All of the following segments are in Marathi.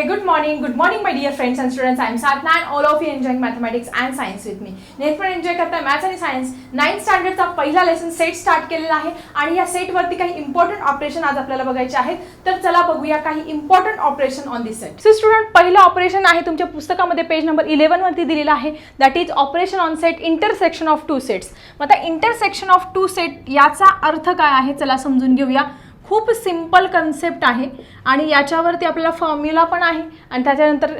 Hey, good morning. Good morning, my dear friends and students. I'm Satna and all of you enjoying mathematics and science with me. नेट पण एन्जॉय करताय मॅथ्स आणि सायन्स नाईन्थ स्टँडर्डचा पहिला लेसन सेट स्टार्ट केलेला आहे आणि या सेटवरती काही इम्पॉर्टंट ऑपरेशन आज आपल्याला बघायचे आहेत. तर चला बघूया काही important operation on this set so student पहिलं ऑपरेशन आहे तुमच्या पुस्तकामध्ये पेज नंबर इलेव्हन वरती दिलेलं आहे. That is operation on set intersection of two sets मग आता इंटरसेक्शन ऑफ टू सेट याचा अर्थ काय आहे? चला समजून घेऊया. खूप सिंपल कन्सेप्ट आहे. आणि याच्यावरती आपल्याला फॉर्म्युला पण आहे. आणि त्याच्यानंतर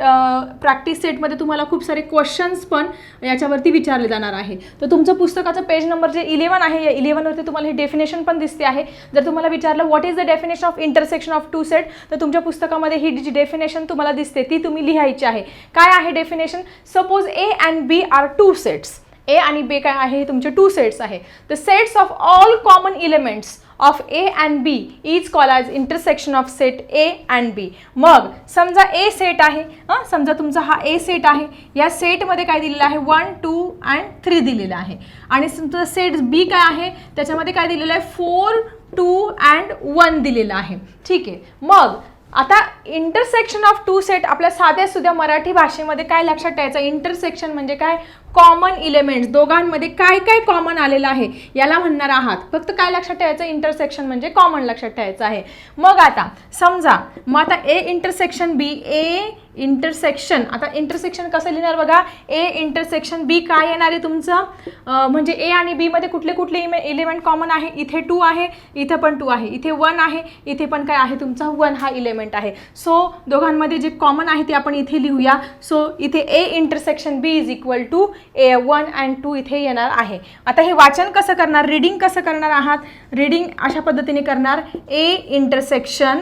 प्रॅक्टिस सेटमध्ये तुम्हाला खूप सारे क्वेश्चन्स पण याच्यावरती विचारले जाणार आहे. तर तुमचं पुस्तकाचं पेज नंबर जे इलेवन आहे या इलेवनवरती तुम्हाला हे डेफिनेशन पण दिसते आहे. जर तुम्हाला विचारलं what is the definition of intersection of two set तर तुमच्या पुस्तकामध्ये ही जी डेफिनेशन तुम्हाला दिसते ती तुम्ही लिहायची आहे. काय आहे definition suppose A and B are two sets A आणि बे काय आहे? हे तुमचे टू सेट्स आहे. The sets of all common elements of A and B is call as intersection of set A and B. मग समजा ए सेट आहे हां? समजा तुमचा हा ए सेट आहे या सेटमध्ये काय दिलेलं आहे? वन टू अँड थ्री दिलेलं आहे. आणि तुमचं सेट बी काय आहे? त्याच्यामध्ये काय दिलेलं आहे? फोर टू अँड वन दिलेलं आहे. ठीक आहे. मग आता इंटरसेक्शन ऑफ टू सेट आपल्या साध्या सुद्धा मराठी भाषेमध्ये काय लक्षात ठेवायचं? इंटरसेक्शन म्हणजे काय? कॉमन इलेमेंट्स दोघांमध्ये काय काय कॉमन आलेलं आहे याला म्हणणार आहात. फक्त काय लक्षात ठेवायचं? इंटरसेक्शन म्हणजे कॉमन लक्षात ठेवायचं आहे. मग आता समजा मग आता A intersection B A intersection आता इंटरसेक्शन कसं लिहिणार बघा? ए इंटरसेक्शन बी काय येणार आहे तुमचं? म्हणजे ए आणि बीमध्ये कुठले कुठले इमे इलेमेंट कॉमन आहे? इथे टू आहे इथे पण टू आहे. इथे वन आहे इथे पण काय आहे? तुमचा वन हा इलेमेंट आहे. सो दोघांमध्ये जे कॉमन आहे ते आपण इथे लिहूया. सो इथे A intersection B is equal to A one and two इथे येणार आहे. आता हे वाचन कसं करणार? रीडिंग कसं करणार आहात? रीडिंग अशा पद्धतीने करणार. ए इंटरसेक्शन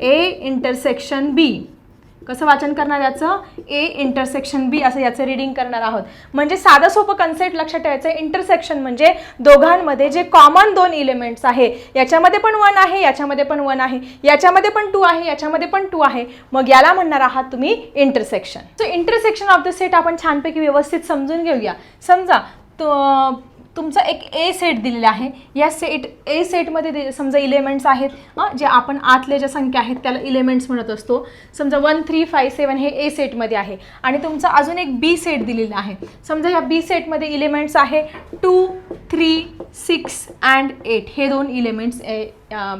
ए इंटरसेक्शन बी कसं वाचन करणार याचं? ए इंटरसेक्शन बी असं याचं रीडिंग करणार आहोत. म्हणजे साधं सोपं कन्सेप्ट लक्षात ठेवायचं इंटरसेक्शन म्हणजे दोघांमध्ये जे कॉमन दोन इलिमेंट्स आहे याच्यामध्ये पण वन आहे याच्यामध्ये पण वन आहे. याच्यामध्ये पण टू आहे याच्यामध्ये पण टू आहे. मग याला म्हणणार आहात तुम्ही intersection so intersection of the set आपण छानपैकी व्यवस्थित समजून घेऊया. समजा तो तुमचा एक ए सेट दिलेला आहे. या सेट ए सेटमध्ये समजा इलेमेंट्स आहेत जे आपण आतले ज्या संख्या आहेत त्याला इलेमेंट्स म्हणत असतो. समजा वन थ्री फाय सेवन हे ए सेटमध्ये आहे. आणि तुमचा अजून एक बी सेट दिलेला आहे. समजा या बी सेटमध्ये इलेमेंट्स आहे two three six and eight हे दोन इलेमेंट्स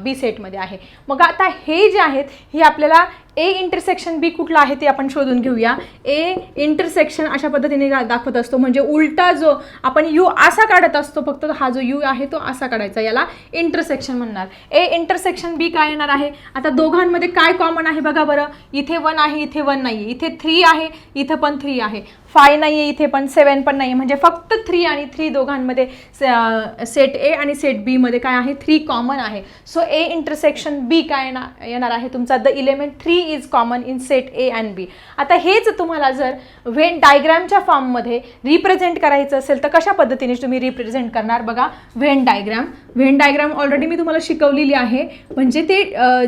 बी सेटमध्ये आहे. मग आता हे जे आहेत हे आपल्याला ए इंटरसेक्शन बी कुठलं आहे ते आपण शोधून घेऊया. ए इंटरसेक्शन अशा पद्धतीने दाखवत असतो. म्हणजे उलटा जो आपण यू असा काढत असतो फक्त हा जो यू आहे तो असा काढायचा. याला इंटरसेक्शन म्हणणार. ए इंटरसेक्शन बी काय येणार आहे? आता दोघांमध्ये काय कॉमन आहे बघा बरं. इथे वन आहे इथे वन नाही आहे इथे थ्री आहे इथं पण थ्री आहे. फाय नाही आहे इथे पण सेवन पण नाही आहे म्हणजे फक्त थ्री आणि थ्री दोघांमध्ये सेट ए आणि सेट बीमध्ये काय आहे? थ्री कॉमन आहे. सो ए इंटरसेक्शन बी काय येणार येणार आहे तुमचा? The element three is common in set A and B आता हेच तुम्हाला जर वेन डायग्रॅमच्या फॉर्ममध्ये रिप्रेझेंट करायचं असेल तर कशा पद्धतीने तुम्ही रिप्रेझेंट करणार बघा? Venn diagram Venn diagram already मी तुम्हाला शिकवलेली आहे. म्हणजे ते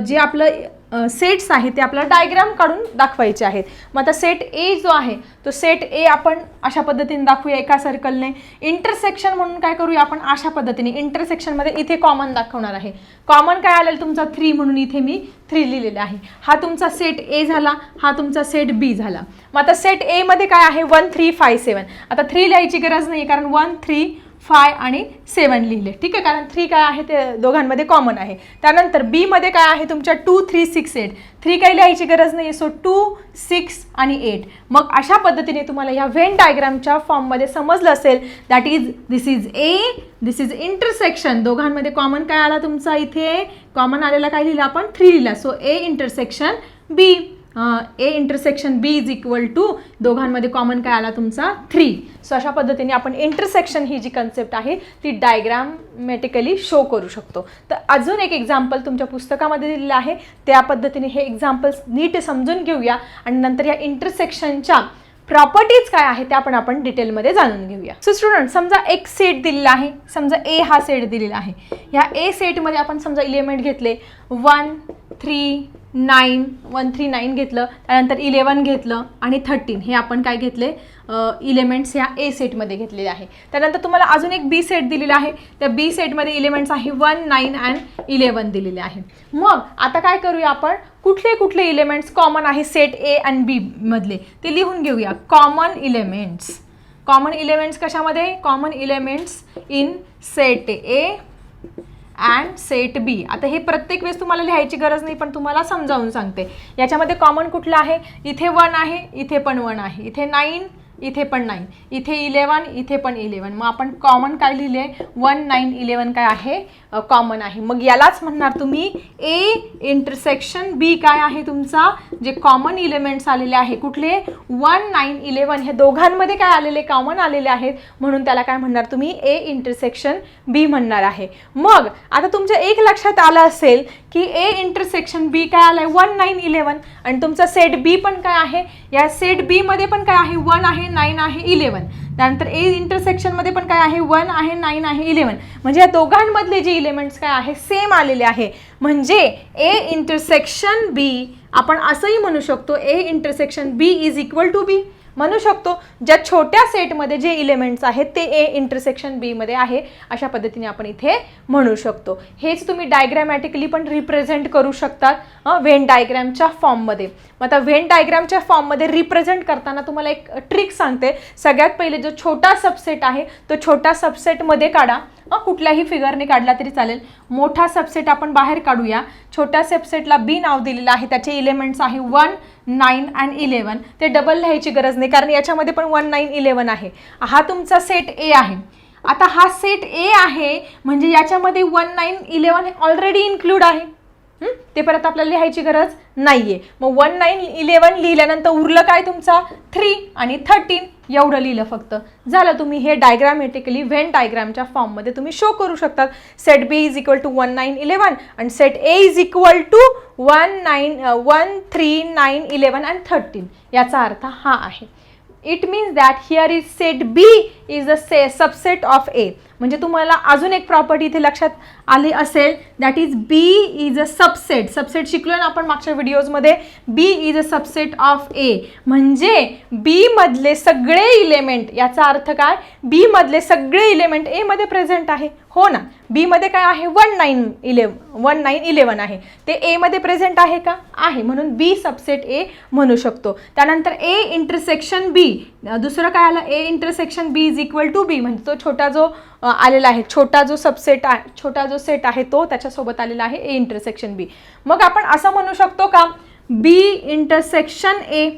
जे आपलं सेट्स आहेत ते आपल्याला डायग्राम काढून दाखवायचे आहेत. मग आता सेट ए जो आहे तो सेट ए आपण अशा पद्धतीने दाखवूया एका सर्कलने इंटरसेक्शन म्हणून काय करूया आपण? अशा पद्धतीने. इंटरसेक्शनमध्ये इथे कॉमन दाखवणार आहे. कॉमन काय आलेलं? तुमचा थ्री म्हणून इथे मी थ्री लिहिलेला आहे. हा तुमचा सेट ए झाला हा तुमचा सेट बी झाला. मग आता सेट एमध्ये काय आहे? वन थ्री फाय सेवन आता थ्री लिहायची गरज नाही कारण वन थ्री फाय आणि सेवन लिहिले. ठीक आहे कारण थ्री काय आहे ते दोघांमध्ये कॉमन आहे. त्यानंतर बीमध्ये काय आहे तुमच्या two three six eight three काही लिहायची गरज नाही सो टू सिक्स आणि एट मग अशा पद्धतीने तुम्हाला ह्या व्हेन डायग्रामच्या फॉर्ममध्ये समजलं असेल that is this is A this is intersection दोघांमध्ये कॉमन काय आला तुमचा इथे? कॉमन आलेला काय लिहिला आपण? थ्री लिहिला. So A intersection B A intersection B is equal to दोघांमध्ये कॉमन काय आला तुमचा? थ्री सो अशा पद्धतीने आपण इंटरसेक्शन ही जी कन्सेप्ट आहे ती डायग्रामॅटिकली शो करू शकतो. तर अजून एक एक्झाम्पल तुमच्या पुस्तकामध्ये दिलेलं आहे. त्या पद्धतीने हे एक्झाम्पल्स नीट समजून घेऊया आणि नंतर या इंटरसेक्शनच्या प्रॉपर्टीज काय आहे त्या पण आपण डिटेलमध्ये जाणून घेऊया. सो स्टुडंट समजा एक सेट दिलेला आहे. समजा ए हा सेट दिलेला आहे. ह्या ए सेटमध्ये आपण समजा इलेमेंट घेतले. One three nine one three nine घेतलं त्यानंतर इलेवन घेतलं आणि थर्टीन. हे आपण काय घेतले? इलेमेंट्स ह्या ए सेटमध्ये घेतलेले आहे. त्यानंतर तुम्हाला अजून एक बी सेट दिलेला आहे. त्या बी सेटमध्ये इलेमेंट्स आहे वन नाईन अँड इलेवन दिलेले आहे. मग आता काय करूया आपण? कुठले कुठले इलेमेंट्स कॉमन आहे सेट ए आणि बी मधले? ते लिहून घेऊया. Common elements. कॉमन इलेमेंट्स कशामध्ये? Common elements in set A and set B आता हे प्रत्येक वेळेस तुम्हाला लिहायची गरज नाही पण तुम्हाला समजावून सांगते. याच्यामध्ये कॉमन कुठलं आहे? इथे वन आहे इथे पण वन आहे. इथे नाईन इथे पण नाईन इथे इलेवन इथे पण इलेवन मग आपण कॉमन काय लिहिले? वन नाईन इलेवन काय आहे? कॉमन आहे. मग यालाच म्हणणार तुम्ही ए इंटरसेक्शन बी काय आहे तुमचा? जे कॉमन इलेमेंट्स आलेले आहे. कुठले? वन नाईन इलेवन हे दोघांमध्ये काय आलेले? कॉमन आलेले आहेत. म्हणून त्याला काय म्हणणार तुम्ही? ए इंटरसेक्शन बी म्हणणार आहे. मग आता तुमच्या एक लक्षात आलं असेल की ए इंटरसेक्शन बी काय आलं आहे वन नाईन इलेवन आणि तुमचा सेट बी पण काय आहे? या सेट बीमध्ये पण काय आहे? वन आहे नाईन आहे इलेवन त्यानंतर ए इंटरसेक्शनमध्ये पण काय आहे? वन आहे नाईन आहे इलेवन म्हणजे या दोघांमधले जे इलेमेंट्स काय आहे सेम आलेले आहे. म्हणजे ए इंटरसेक्शन बी आपण असंही म्हणू शकतो A intersection B is equal to B म्हणू शकतो ज्या छोट्या सेटमध्ये जे इलेमेंट्स आहेत ते ए इंटरसेक्शन बीमध्ये आहे. अशा पद्धतीने आपण इथे म्हणू शकतो. हेच तुम्ही डायग्रॅमॅटिकली पण रिप्रेझेंट करू शकतात वेन डायग्रॅमच्या फॉर्ममध्ये मग आता व्हेन डायग्रॅमच्या फॉर्ममध्ये रिप्रेझेंट करताना तुम्हाला एक ट्रिक सांगते. सगळ्यात पहिले जो छोटा सबसेट आहे तो छोटा सबसेटमध्ये काढा. कुठल्याही फिगरने काढला तरी चालेल. मोठा सबसेट आपण बाहेर काढूया. छोट्या सबसेटला बी नाव दिलेलं आहे. त्याचे इलेमेंट्स आहे वन नाईन अँड इलेवन ते डबल लिहायची गरज नाही कारण याच्यामध्ये पण वन नाईन इलेवन आहे. हा तुमचा सेट ए आहे. आता हा सेट ए आहे म्हणजे याच्यामध्ये one nine eleven already include आहे. ते परत आपल्याला लिहायची गरज नाहीये. मग वन नाईन इलेवन लिहिल्यानंतर उरलं काय तुमचा? थ्री आणि थर्टीन एवढं लिहिलं फक्त. झालं तुम्ही हे डायग्रामेटिकली व्हेन डायग्रामच्या फॉर्ममध्ये तुम्ही शो करू शकतात. Set B is equal to one nine eleven आणि set A is equal to one nine one three nine eleven and thirteen याचा अर्थ हा आहे. It means that here is set B is a say subset of A म्हणजे तुम्हाला अजून एक प्रॉपर्टी इथे लक्षात आली असेल that is B is a subset subset शिकलो ना आपण मागच्या व्हिडिओजमध्ये B is a subset of A म्हणजे बीमधले सगळे इलेमेंट याचा अर्थ काय? बीमधले सगळे इलेमेंट एमध्ये प्रेझेंट आहे. हो ना? बीमध्ये काय आहे? One nine eleven one nine eleven आहे. ते एमध्ये प्रेझेंट आहे का? आहे. म्हणून बी सबसेट ए म्हणू शकतो. त्यानंतर ए इंटरसेक्शन बी दुसरं काय आलं? A intersection B is equal to B म्हणजे तो छोटा जो आलेला आहे. छोटा जो सबसेट आहे छोटा जो सेट आहे तो त्याच्यासोबत आलेला आहे ए इंटरसेक्शन बी मग आपण असं म्हणू शकतो का बी इंटरसेक्शन ए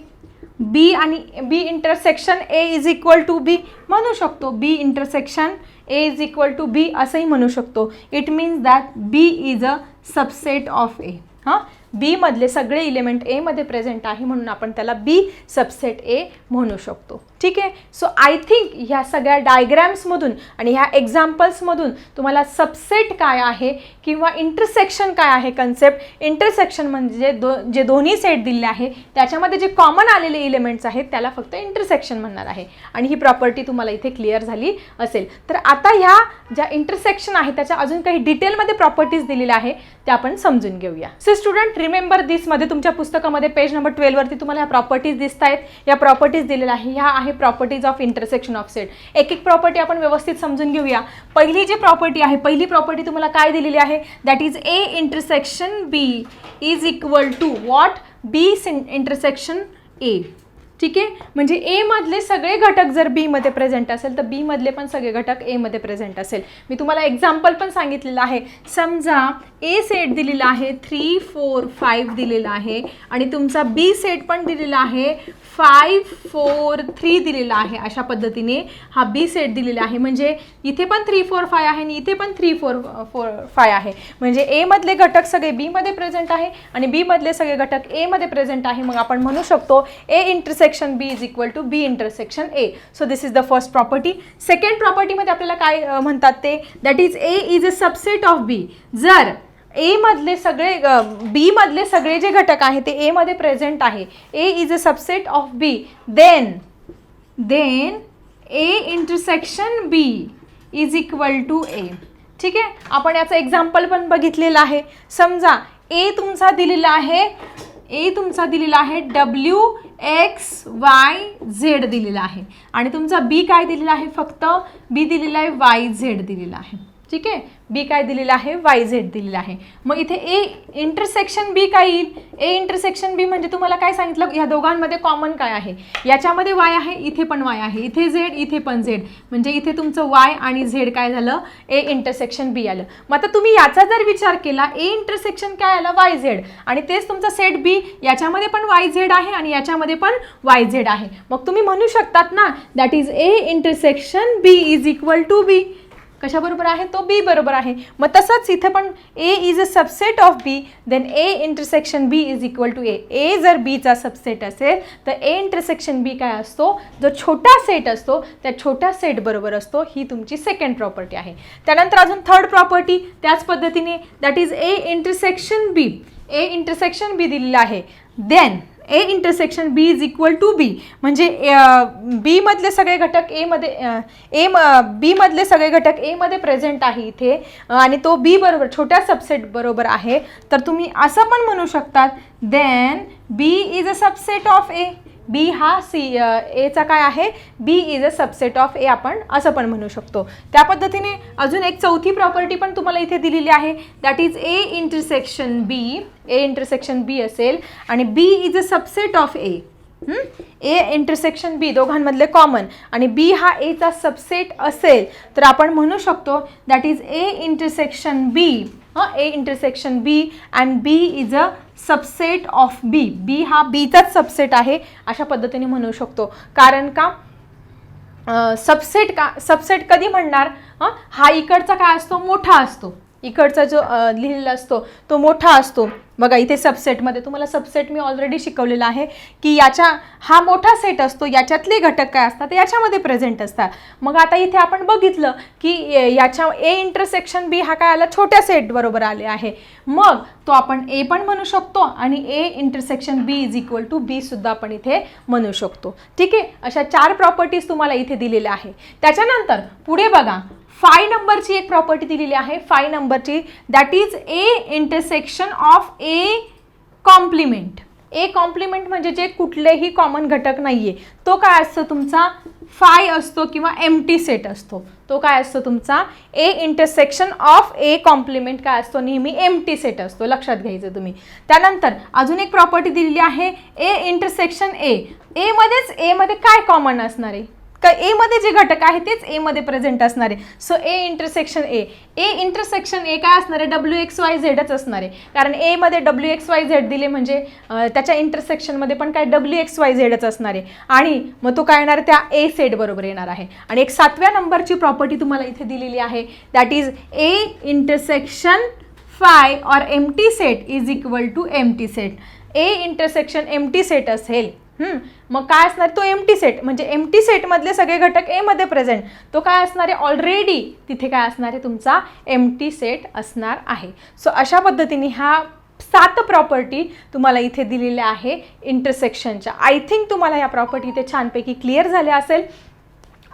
बी आणि B intersection A is equal to B म्हणू शकतो. B intersection A is equal to B असंही म्हणू शकतो. It means that B is a subset of A हां? बी मधले सगळे इलिमेंट ए मध्ये प्रेझेंट आहे म्हणून आपण त्याला बी सबसेट ए म्हणू शकतो. ठीक आहे? सो आय थिंक ह्या सगळ्या डायग्रॅम्समधून आणि ह्या एक्झाम्पल्समधून तुम्हाला सबसेट काय आहे किंवा इंटरसेक्शन काय आहे कन्सेप्ट इंटरसेक्शन म्हणजे दो जे दोन्ही सेट दिले आहे त्याच्यामध्ये जे कॉमन आलेले इलेमेंट्स आहेत त्याला फक्त इंटरसेक्शन म्हणणार आहे. आणि ही प्रॉपर्टी तुम्हाला इथे क्लिअर झाली असेल. तर आता ह्या ज्या इंटरसेक्शन आहे त्याच्या अजून काही डिटेलमध्ये प्रॉपर्टीज दिलेल्या आहे त्या आपण समजून घेऊया. सो स्टुडंट रिमेंबर दिसमध्ये तुमच्या पुस्तकामध्ये पेज नंबर ट्वेल्ववरती तुम्हाला ह्या प्रॉपर्टीज दिसत आहेत या प्रॉपर्टीज दिलेल्या आहे ह्या आहे properties of intersection of set एक एक प्रॉपर्टी आपण व्यवस्थित समजून घेऊया. पहिली जी प्रॉपर्टी आहे पहिली प्रॉपर्टी तुम्हाला काय दिलेली आहे? That is A intersection B is equal to what B intersection A ठीक आहे? म्हणजे एमधले सगळे घटक जर बीमध्ये प्रेझेंट असेल तर बीमधले पण सगळे घटक एमध्ये प्रेझेंट असेल. मी तुम्हाला एक्झाम्पल पण सांगितलेलं आहे. समजा ए सेट दिलेला आहे थ्री फोर फाईव्ह दिलेला आहे आणि तुमचा बी सेट पण दिलेला आहे फाईव्ह फोर थ्री दिलेला आहे अशा पद्धतीने हा बी सेट दिलेला आहे. म्हणजे इथे पण थ्री फोर फाय आहे आणि इथे पण थ्री फोर फोर फाय आहे. म्हणजे एमधले घटक सगळे बीमध्ये प्रेझेंट आहे आणि बीमधले सगळे घटक एमध्ये प्रेझेंट आहे. मग आपण म्हणू शकतो A section B is equal to B intersection A so this is the first property second प्रॉपर्टीमध्ये आपल्याला काय म्हणतात ते? That is A is a subset of B जर ए मधले सगळे बी मधले सगळे जे घटक आहे ते ए मध्ये प्रेझेंट आहे. A is a subset of B then then A intersection B is equal to A ठीक आहे? आपण याचं एक्झाम्पल पण बघितलेलं आहे. समजा ए तुमचा दिलेला आहे ए तुमचा दिलेला आहे डब्ल्यू एक्स वाय झेड दिलेला आहे. आणि तुमचा बी काय दिलेला आहे? फक्त बी दिलेला आहे वाय झेड दिलेला आहे. ठीक आहे? बी काय दिलेलं आहे? वाय झेड दिलेलं आहे. मग इथे ए इंटरसेक्शन बी काय येईल? ए इंटरसेक्शन बी म्हणजे तुम्हाला काय सांगितलं? या दोघांमध्ये कॉमन काय आहे? याच्यामध्ये वाय आहे इथे पण वाय आहे. इथे झेड इथे पण झेड म्हणजे इथे तुमचं वाय आणि झेड काय झालं? ए इंटरसेक्शन बी आलं. मग आता तुम्ही याचा जर विचार केला ए इंटरसेक्शन काय आलं? वाय झेड आणि तेच तुमचं सेट बी याच्यामध्ये पण वाय झेड आहे आणि याच्यामध्ये पण वाय झेड आहे. मग तुम्ही म्हणू शकतात ना that is A intersection B is equal to B कशाबरोबर आहे? तो बी बरोबर आहे. मग तसंच इथे पण A is a subset of B then A intersection B is equal to A A जर बीचा सबसेट असेल तर ए इंटरसेक्शन बी काय असतो? जो छोटा सेट असतो त्या छोट्या सेट बरोबर असतो. ही तुमची सेकंड प्रॉपर्टी आहे. त्यानंतर अजून थर्ड प्रॉपर्टी त्याच पद्धतीने that is A intersection B A intersection B दिलेलं आहे. Then A intersection B is equal to B म्हणजे बी मधले सगळे घटक एमध्ये ए म बीमधले सगळे घटक एमध्ये प्रेझेंट आहे इथे. आणि तो बी बरोबर छोट्या सबसेट बरोबर आहे. तर तुम्ही असं पण म्हणू शकतात then B is a subset of A B हा सी एचा काय आहे? B is a subset of A आपण असं पण म्हणू शकतो. त्या पद्धतीने अजून एक चौथी प्रॉपर्टी पण तुम्हाला इथे दिलेली आहे. That is A intersection B A intersection B असेल आणि B is a subset of A A intersection B दोघांमधले common आणि बी हा एचा सबसेट असेल. तर आपण म्हणू शकतो that is A intersection B A intersection B and B is a subset of B B हा बीचाच सबसेट आहे अशा पद्धतीने म्हणू शकतो. कारण का? सबसेट का सबसेट कधी म्हणणार? हा इकडचा काय असतो? मोठा असतो. इकडचा जो लिहिलेला असतो तो मोठा असतो. बघा इथे सबसेटमध्ये तुम्हाला सबसेट मी ऑलरेडी शिकवलेला आहे की याच्या हा मोठा सेट असतो याच्यातले घटक काय असतात याच्यामध्ये प्रेझेंट असतात. मग आता इथे आपण बघितलं की याच्या ए इंटरसेक्शन बी हा काय आला? छोट्या सेट बरोबर आले आहे. मग तो आपण ए पण म्हणू शकतो आणि A intersection B is equal to B सुद्धा आपण इथे म्हणू शकतो. ठीक आहे? अशा चार प्रॉपर्टीज तुम्हाला इथे दिलेल्या आहे. त्याच्यानंतर पुढे बघा. फाय नंबरची एक प्रॉपर्टी दिलेली आहे. फाय नंबरची. That is A intersection of A complement A complement म्हणजे जे कुठलेही कॉमन घटक नाही आहे तो काय असतो तुमचा? फाय असतो किंवा एम टी सेट असतो. तो काय असतो तुमचा? A intersection of A complement काय असतो? नेहमी एम टी सेट असतो. लक्षात घ्यायचं तुम्ही. त्यानंतर अजून एक प्रॉपर्टी दिलेली आहे. ए इंटरसेक्शन ए एमध्येच एमध्ये काय कॉमन असणार आहे? का एमध्ये जे घटक आहे तेच एमध्ये प्रेझेंट असणार आहे. So A intersection A A intersection A काय असणार आहे? डब्ल्यू एक्स वाय झेडच असणार आहे. कारण एमध्ये डब्ल्यू एक्स वाय झेड दिले म्हणजे त्याच्या इंटरसेक्शनमध्ये पण काय डब्ल्यू एक्स वाय झेडच असणार आहे. आणि मग तो काय येणार? त्या ए सेट बरोबर येणार आहे. आणि एक सातव्या नंबरची प्रॉपर्टी तुम्हाला इथे दिलेली आहे. That is A intersection phi or empty set is equal to empty set A intersection empty set असेल मग काय असणार? तो एम टी सेट म्हणजे एम टी सेटमधले सगळे घटक एमध्ये प्रेझेंट तो काय असणार आहे? ऑलरेडी तिथे काय असणार आहे? तुमचा एम टी सेट असणार आहे. सो अशा पद्धतीने ह्या सात प्रॉपर्टी तुम्हाला इथे दिलेल्या आहे इंटरसेक्शनच्या आय थिंक तुम्हाला या प्रॉपर्टी इथे छानपैकी क्लिअर झाल्या असेल.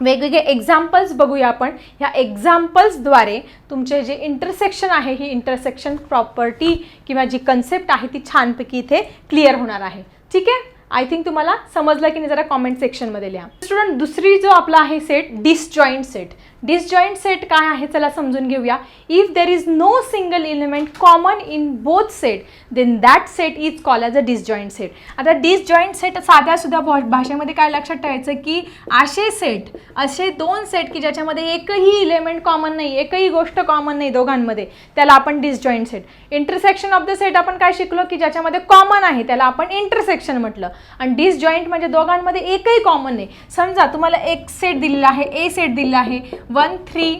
वेगवेगळे एक्झाम्पल्स बघूया आपण. ह्या एक्झाम्पल्सद्वारे तुमचे जे इंटरसेक्शन आहे ही इंटरसेक्शन प्रॉपर्टी किंवा जी कन्सेप्ट आहे ती छानपैकी इथे क्लिअर होणार आहे. ठीक आहे? आय थिंक तुम्हाला समजलं की नाही जरा कॉमेंट सेक्शनमध्ये लिहा. स्टुडंट दुसरी जो आपला आहे set disjoint set disjoint set काय आहे चला समजून घेऊया. If there is no single element common in both set then that set is call as a disjoint set आता डिसजॉईंट सेट साध्या सुद्धा भाषेमध्ये काय लक्षात ठेवायचं की असे सेट असे दोन सेट की ज्याच्यामध्ये एकही इलेमेंट कॉमन नाही एकही गोष्ट कॉमन नाही दोघांमध्ये त्याला आपण disjoint set intersection of the set आपण काय शिकलो की ज्याच्यामध्ये कॉमन आहे त्याला आपण इंटरसेक्शन म्हटलं. आणि डिसजॉईंट म्हणजे दोघांमध्ये एकही कॉमन नाही. समजा तुम्हाला एक सेट दिलेला आहे ए सेट दिलेला आहे वन थ्री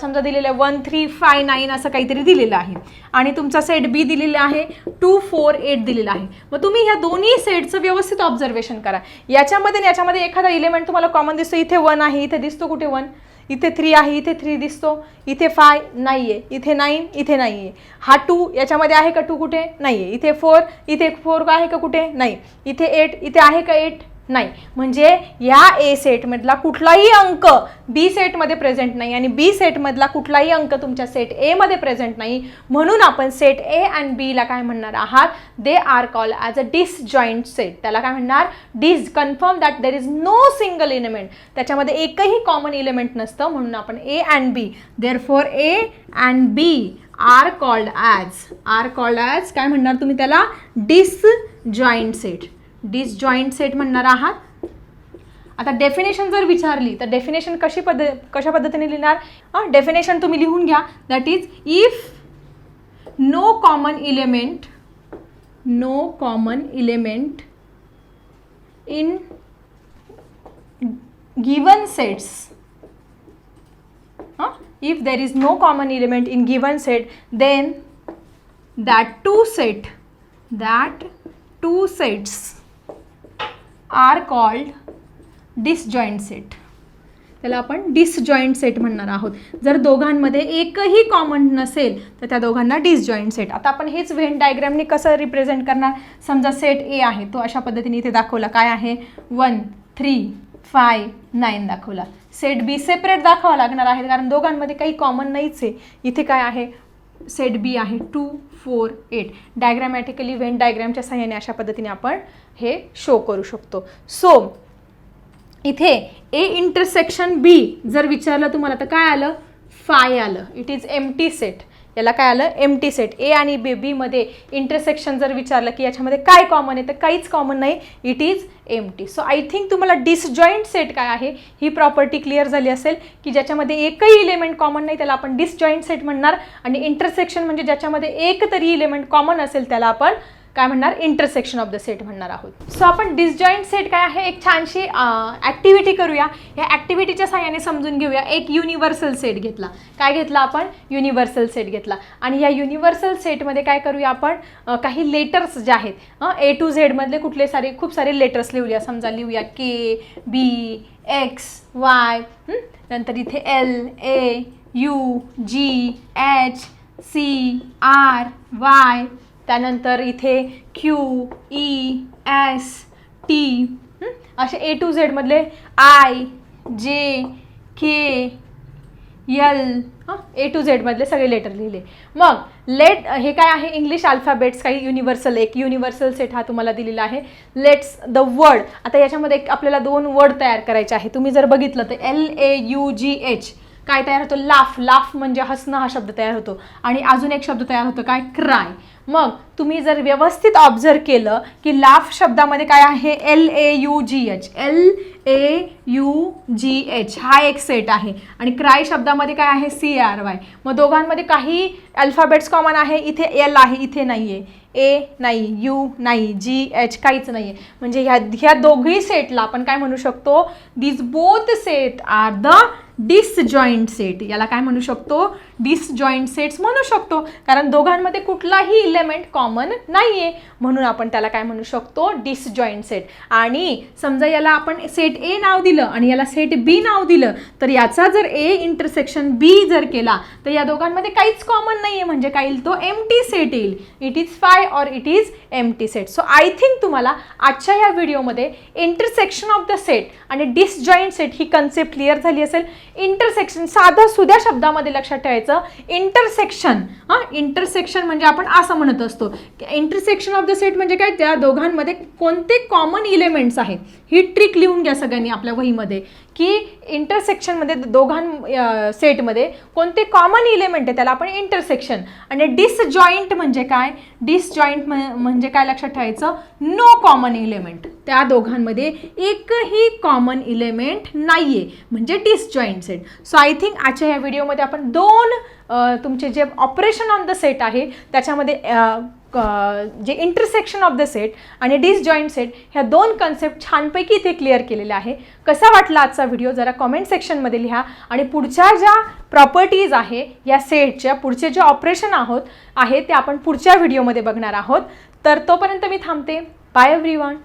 समजा दिलेलं आहे वन थ्री फाय नाईन असं काहीतरी दिलेलं आहे. आणि तुमचा सेट बी दिलेला आहे टू फोर एट दिलेला आहे. मग तुम्ही ह्या दोन्ही सेटचं व्यवस्थित ऑब्झर्वेशन करा. याच्यामध्ये याच्यामध्ये एखादा इलेमेंट तुम्हाला कॉमन दिसतो इथे वन आहे इथे दिसतो कुठे वन इथे थ्री आहे इथे थ्री दिसतो. इथे फाय नाही आहे इथे नाईन इथे नाही आहे हा टू याच्यामध्ये आहे का टू कुठे? नाही आहे इथे फोर इथे फोर आहे का कुठे? नाही. इथे एट इथे आहे का एट नाही. म्हणजे या ए सेटमधला कुठलाही अंक बी सेटमध्ये प्रेझेंट नाही आणि बी सेटमधला कुठलाही अंक तुमच्या सेट एमध्ये प्रेझेंट नाही. म्हणून आपण सेट ए अँड बीला काय म्हणणार आहात? They are call as a disjoint set त्याला काय म्हणणार? This confirm that there is no single element त्याच्यामध्ये एकही कॉमन इलेमेंट नसतं. म्हणून आपण A and B therefore A and B are called as are called as काय म्हणणार तुम्ही त्याला? Disjoint set disjoint set म्हणणार आहात. आता डेफिनेशन जर विचारली तर डेफिनेशन कशी पद्ध कशा पद्धतीने लिहिणार? हां डेफिनेशन तुम्ही लिहून घ्या. That is if no common element no common element in given sets if there is no common element in given set then that two set that two sets are called disjoint set त्याला आपण डिसजॉईंट सेट म्हणणार आहोत. जर दोघांमध्ये एकही कॉमन नसेल तर त्या दोघांना डिसजॉईंट सेट आता आपण हेच व्हेन डायग्रॅमने कसं रिप्रेझेंट करणार? समजा सेट ए आहे तो अशा पद्धतीने इथे दाखवला. काय आहे? वन थ्री फाय नाईन दाखवला. सेट बी सेपरेट दाखवा लागणार आहे कारण दोघांमध्ये काही कॉमन नाहीच आहे. इथे काय आहे? सेट बी आहे two four eight diagrammatically Venn डायग्रॅमच्या सहाय्याने अशा पद्धतीने आपण हे शो करू शकतो. सो इथे ए इंटरसेक्शन बी जर विचारलं तुम्हाला तर काय आलं? फाय आलं. It is empty set याला काय आलं? एम टी सेट ए आणि बी बीमध्ये इंटरसेक्शन जर विचारलं की याच्यामध्ये काय कॉमन आहे तर काहीच कॉमन नाही. It is empty so I think तुम्हाला डिसजॉईंट सेट काय आहे? ही प्रॉपर्टी क्लिअर झाली असेल की ज्याच्यामध्ये एकही इलेमेंट कॉमन नाही त्याला आपण डिसजॉईंट सेट म्हणणार. आणि इंटरसेक्शन म्हणजे ज्याच्यामध्ये एक तरी इलेमेंट कॉमन असेल त्याला आपण काय म्हणणार? इंटरसेक्शन ऑफ द सेट म्हणणार आहोत. सो आपण डिसजॉईंट सेट काय आहे? एक छानशी ॲक्टिव्हिटी करूया. ह्या ॲक्टिव्हिटीच्या साह्याने समजून घेऊया. एक युनिव्हर्सल सेट घेतला. काय घेतला आपण? युनिव्हर्सल सेट घेतला. आणि या युनिव्हर्सल सेटमध्ये काय करूया आपण? काही लेटर्स जे आहेत ए टू झेडमधले कुठले सारे खूप सारे लेटर्स लिहूया. समजा लिहूया के बी एक्स वाय नंतर इथे L A U G H C R Y त्यानंतर इथे क्यू ई एस टी असे ए टू झेडमधले आय जे के यल हां? ए टू झेडमधले सगळे लेटर लिहिले. मग लेट हे काय आहे? इंग्लिश अल्फाबेट्स काही युनिव्हर्सल एक युनिव्हर्सल सेट हा तुम्हाला दिलेला आहे. लेट्स द वर्ड आता याच्यामध्ये एक आपल्याला दोन वर्ड तयार करायचे आहे. तुम्ही जर बघितलं तर L A U G H काय तयार होतो? लाफ लाफ म्हणजे हसणं हा शब्द तयार होतो. आणि अजून एक शब्द तयार होतो काय? क्राय मग तुम्ही जर व्यवस्थित ऑब्झर्व केलं की लाफ शब्दामध्ये काय आहे? L A U G H L A U G H हा एक सेट आहे. आणि क्राय शब्दामध्ये काय आहे? सी आर वाय मग दोघांमध्ये काही अल्फाबेट्स कॉमन आहे? इथे एल आहे इथे नाही आहे ए नाही यू नाही जी एच काहीच नाही आहे म्हणजे ह्या ह्या दोघी सेटला आपण काय म्हणू शकतो? This both set are the disjoint set याला काय म्हणू शकतो? डिसजॉईंट सेट्स म्हणू शकतो. कारण दोघांमध्ये कुठलाही इलेमेंट कॉमन नाही आहे म्हणून आपण त्याला काय म्हणू शकतो? डिसजॉईंट सेट आणि समजा याला आपण सेट ए नाव दिलं आणि याला सेट बी नाव दिलं तर याचा जर ए इंटरसेक्शन बी जर केला तर या दोघांमध्ये काहीच कॉमन नाही आहे म्हणजे काय येईल? तो एम टी सेट येईल. It is phi or it is empty set so I think तुम्हाला आजच्या या व्हिडिओमध्ये इंटरसेक्शन ऑफ द सेट आणि डिसजॉईंट सेट ही कन्सेप्ट क्लिअर झाली असेल. इंटरसेक्शन साधं सुद्या शब्दामध्ये लक्षात ठेवायचं इंटरसेक्शन हां इंटरसेक्शन म्हणजे आपण असं म्हणत असतो. इंटरसेक्शन ऑफ द सेट म्हणजे काय? त्या दोघांमध्ये कोणते कॉमन इलेमेंट्स आहेत ही ट्रिक लिहून घ्या सगळ्यांनी आपल्या वहीमध्ये की इंटरसेक्शनमध्ये दोघां सेटमध्ये कोणते कॉमन इलेमेंट आहे त्याला आपण इंटरसेक्शन आणि डिसजॉईंट म्हणजे काय? डिसजॉईंट म्हणजे काय लक्षात ठेवायचं? नो कॉमन इलेमेंट त्या दोघांमध्ये एकही कॉमन इलेमेंट नाही आहे म्हणजे disjoint set so I think आजच्या ह्या व्हिडिओमध्ये आपण दोन तुमचे जे ऑपरेशन ऑन द सेट आहे त्याच्यामध्ये जे इंटरसेक्शन ऑफ द सेट आणि डिसजॉईंट सेट ह्या दोन कन्सेप्ट छानपैकी इथे क्लिअर केलेले आहे. कसा वाटला आजचा व्हिडिओ जरा कॉमेंट सेक्शनमध्ये लिहा. आणि पुढच्या ज्या प्रॉपर्टीज आहे या सेटच्या पुढचे जे ऑपरेशन आहोत आहे ते आपण पुढच्या व्हिडिओमध्ये बघणार आहोत. तर तोपर्यंत मी थांबते. Bye every one